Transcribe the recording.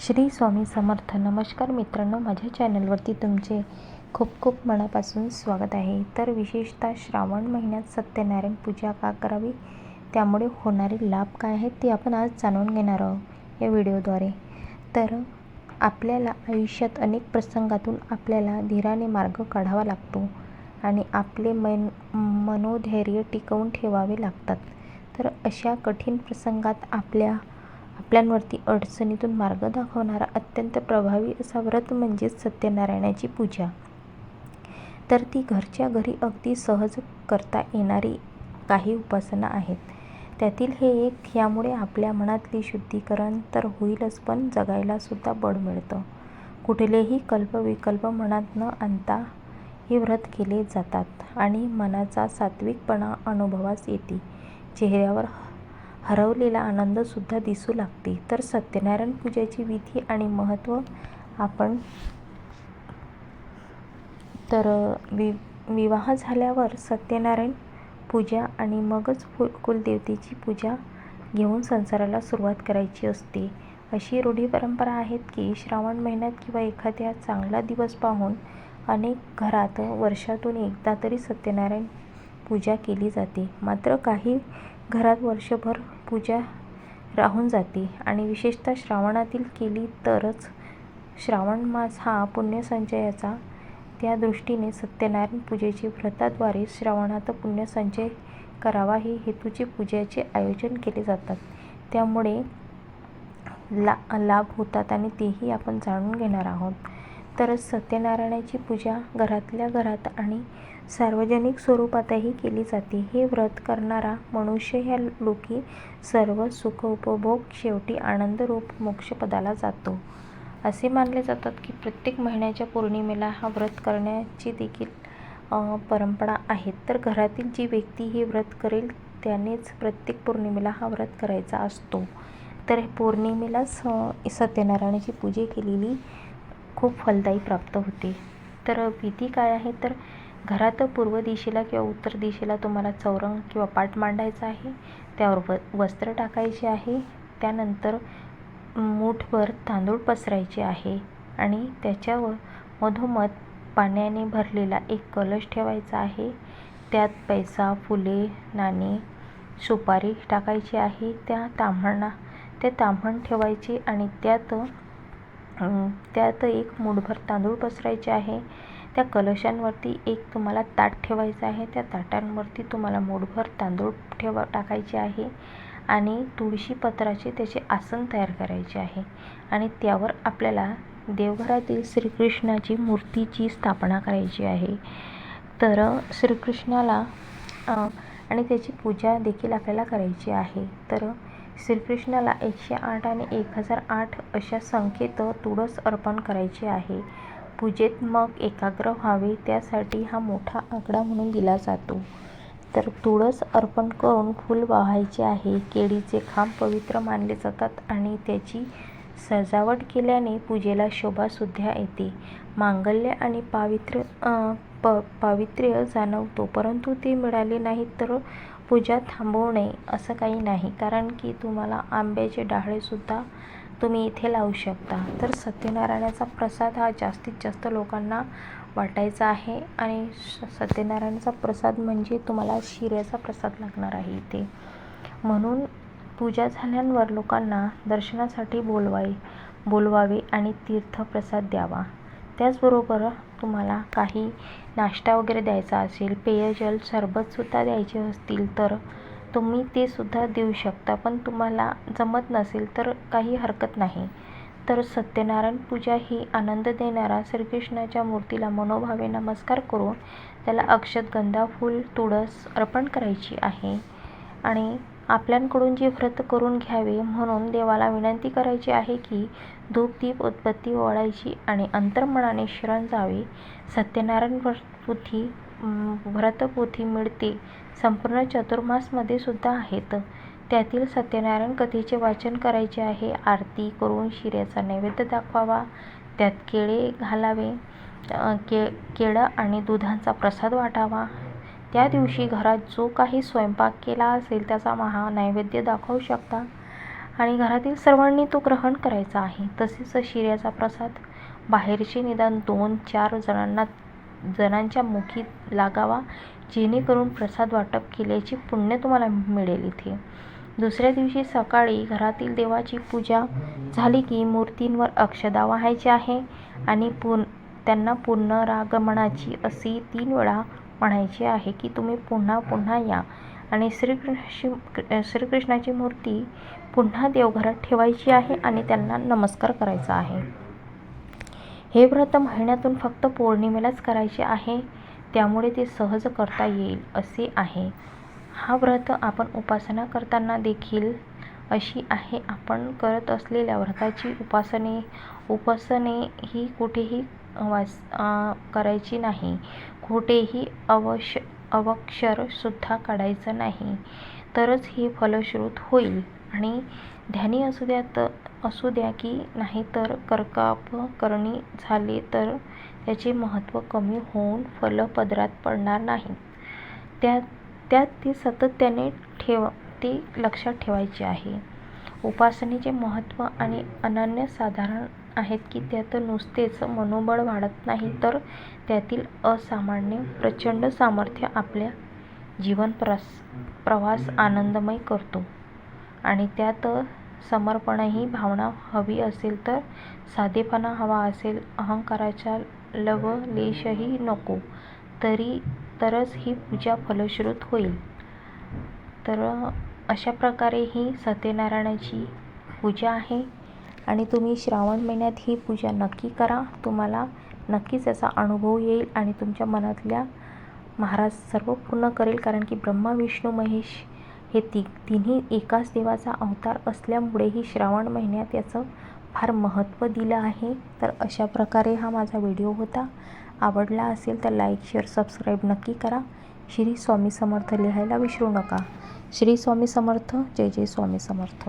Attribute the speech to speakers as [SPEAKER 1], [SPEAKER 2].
[SPEAKER 1] श्री स्वामी समर्थ. नमस्कार मित्रांनो माझ्या चॅनलवरती तुमचे खूप खूप मनापासून स्वागत आहे. तर विशेषतः श्रावण महिन्यात सत्यनारायण पूजा का करावी? त्यामुळे होणारे लाभ काय आहेत ते आपण आज जाणून घेणार आहोत या व्हिडिओद्वारे. तर आपल्याला आयुष्यात अनेक प्रसंगातून आपल्याला धीराने मार्ग काढावा लागतो आणि आपले मन मनोधैर्य टिकवून ठेवावे लागतात. तर अशा कठीण प्रसंगात आपल्या आपल्यांवरती अडचणीतून मार्ग दाखवणारा अत्यंत प्रभावी असा व्रत म्हणजेच सत्यनारायणाची पूजा. तर ती घरच्या घरी अगदी सहज करता येणारी काही उपासना आहेत. त्यातील हे एक यामुळे आपल्या मनातली शुद्धीकरण तर होईलच पण जगायलासुद्धा बळ मिळतं. कुठलेही कल्पविकल्प मनात न आणता हे व्रत केले जातात आणि मनाचा सात्विकपणा अनुभवास येते. चेहऱ्यावर हरवलेला आनंदसुद्धा दिसू लागते. तर सत्यनारायण पूजेची विधी आणि महत्त्व आपण तर वि विवाह झाल्यावर सत्यनारायण पूजा आणि मगच फु कुलदेवतेची पूजा घेऊन संसाराला सुरुवात करायची असते. अशी रूढी परंपरा आहेत की श्रावण महिन्यात किंवा एखाद्या चांगला दिवस पाहून अनेक घरात वर्षातून एकदा तरी सत्यनारायण पूजा केली जाते. मात्र काही घरात वर्षभर पूजा राहून जाते आणि विशेषतः श्रावणातील केली तरच श्रावण मास हा पुण्यसंचयाचा त्या दृष्टीने सत्यनारायण पूजेची व्रताद्वारे श्रावणात पुण्यसंचय करावा हे हेतूचे पूजेचे आयोजन केले जातात. त्यामुळे ला लाभ होतात आणि तेही आपण जाणून घेणार आहोत. तर सत्यनारायणाची पूजा घरातल्या घरात आणि सार्वजनिक स्वरूपातही केली जाते. हे व्रत करणारा मनुष्य ह्या लोकी सर्व सुख उपभोग शेवटी आनंदरूप मोक्षपदाला जातो. असे मानले जातात की प्रत्येक महिन्याच्या पौर्णिमेला हा व्रत करण्याची देखील परंपरा आहे. तर घरातील जी व्यक्ती हे व्रत करेल त्यानेच प्रत्येक पौर्णिमेला हा व्रत करायचा असतो. तर पौर्णिमेलाच सत्यनारायणाची पूजा केलेली खूप फलदायी प्राप्त होते. तर विधी काय आहे? तर घरात पूर्व दिशेला किंवा उत्तर दिशेला तुम्हाला चौरंग किंवा पाट मांडायचा आहे. त्यावर व वस्त्र टाकायचे आहे. त्यानंतर मूठभर तांदूळ पसरायचे आहे. आणि त्याच्यावर मधोमध पाण्याने भरलेला एक कलश ठेवायचा आहे. त्यात पैसा फुले नाणे सुपारी टाकायची आहे. त्या ताम्हणा ते तांबण ठेवायची आणि त्यात त्यात एक मूठभर तांदूळ पसरायचे आहे. त्या कलशांवरती एक तुम्हाला ताट ठेवायचं आहे. त्या ताटांवरती तुम्हाला मूठभर तांदूळ ठेवा टाकायचे आहे आणि तुळशी पत्राचे त्याचे आसन तयार करायचे आहे. आणि त्यावर आपल्याला देवघरातील श्रीकृष्णाची मूर्तीची स्थापना करायची आहे. तर श्रीकृष्णाला आणि त्याची पूजा देखील आपल्याला करायची आहे. तर श्रीकृष्णाला एकशे आठ आणि एक हजार आठ अशा संख्येत तुळस अर्पण करायचे आहे. पूजेत मग एकाग्र व्हावे त्यासाठी हा मोठा आकडा म्हणून दिला जातो. तर तुळस अर्पण करून फूल वाहायचे आहे. केळीचे खांब पवित्र मानले जातात आणि त्याची सजावट केल्याने पूजेला शोभासुद्धा येते. मांगल्य आणि पावित्र्य प पावित्र्य जाणवतो परंतु ते मिळाले नाही तर पूजा थांबवणे असं काही नाही. कारण की तुम्हाला आंब्याचे डाळेसुद्धा तुम्ही इथे लावू शकता. तर सत्यनारायणाचा प्रसाद हा जास्तीत जास्त लोकांना वाटायचा आहे आणि सत्यनारायणाचा प्रसाद म्हणजे तुम्हाला शिऱ्याचा प्रसाद लागणार आहे इथे. म्हणून पूजा झाल्यावर लोकांना दर्शनासाठी बोलवाय बोलवावे आणि तीर्थप्रसाद द्यावा. त्याचबरोबर तुम्हाला काही नाश्ता वगैरे द्यायचा असेल पेयजल सरबतसुद्धा द्यायचे असतील तर तुम्ही ते सुद्धा देऊ शकता. पण तुम्हाला जमत नसेल तर काही हरकत नाही. तर सत्यनारायण पूजा ही आनंद देणारा श्रीकृष्णाच्या मूर्तीला मनोभावे नमस्कार करून त्याला अक्षत गंधा फूल तुळस अर्पण करायची आहे. आणि आपल्याकडून जे व्रत करून घ्यावे म्हणून देवाला विनंती करायची आहे की धूप दीप उदबत्ती ओळायची आणि अंतर्मनाने शरण जावे. सत्यनारायण पोथी व्रतपोथी मिळते. संपूर्ण चतुर्मासमध्ये सुद्धा आहेत. त्यातील सत्यनारायण कथेचे वाचन करायचे आहे. आरती करून शिऱ्याचा नैवेद्य दाखवावा. त्यात केळे घालावे. के केळं आणि दुधांचा प्रसाद वाटावा. त्या दिवशी घरात जो काही स्वयंपाक केला असेल त्याचा महा नैवेद्य दाखवू शकता. आणि घरातील सर्वांनी तो ग्रहण करायचा आहे. तसेच शिऱ्याचा प्रसाद बाहेरचे निदान दोन चार जणांना जणांच्या मुखी लागावा जेणेकरून प्रसाद वाटप केल्याचे पुण्य तुम्हाला मिळेल इथे. दुसऱ्या दिवशी सकाळी घरातील देवाची पूजा झाली की मूर्तींवर अक्षदा वाहायची आहे आणि पुन त्यांना पुनरागमनाची अशी तीन वेळा म्हणायची आहे की तुम्ही पुन्हा पुन्हा या. आणि श्रीकृष्णाची श्रीकृष्णाची मूर्ती पुन्हा देवघरात ठेवायची आहे आणि त्यांना नमस्कार करायचा आहे. हे व्रत महिन्यातून फक्त पौर्णिमेलाच करायचे आहे. त्यामुळे ते सहज करता येईल असे आहे. हा व्रत आपण उपासना करताना देखील अशी आहे. आपण करत असलेल्या व्रताची उपासने उपासने ही कुठेही वाच करायची नाही. कुठेही अवश अवक्षरसुद्धा काढायचं नाही. तरच हे फलश्रुत होईल. आणि ध्यानी असू द्या तर असू द्या की नाही तर कर्काप करणी झाले तर त्याचे महत्त्व कमी होऊन फलं पदरात पडणार नाही. त्या त्यात ती सातत्याने ठेव ती लक्षात ठेवायची आहे. उपासनेचे महत्त्व आणि अनन्यसाधारण आहेत की त्यात नुसतेच मनोबळ वाढत नाही तर त्यातील असामान्य प्रचंड सामर्थ्य आपल्या जीवन प्रस प्रवास आनंदमय करतो. आणि त्यात समर्पणही भावना हवी असेल तर साधेपणा हवा असेल अहंकाराचा लवलेशही नको तरी तरच ही पूजा फलश्रुत होईल. तर अशा प्रकारे ही सत्यनारायणाची पूजा आहे. आणि तुम्ही श्रावण महिन्यात ही पूजा नक्की करा. तुम्हाला नक्कीच याचा अनुभव येईल आणि तुमच्या मनातल्या महाराज सर्व पूर्ण करेल. कारण की ब्रह्मा विष्णू महेश हे ती तिन्ही एकाच देवाचा अवतार असल्यामुळेही श्रावण महिन्यात याचं फार महत्त्व दिलं आहे. तर अशा प्रकारे हा माझा व्हिडिओ होता. आवडला असेल तर लाईक शेअर सबस्क्राईब नक्की करा. श्री स्वामी समर्थ लिहायला विसरू नका. श्री स्वामी समर्थ. जय जय स्वामी समर्थ.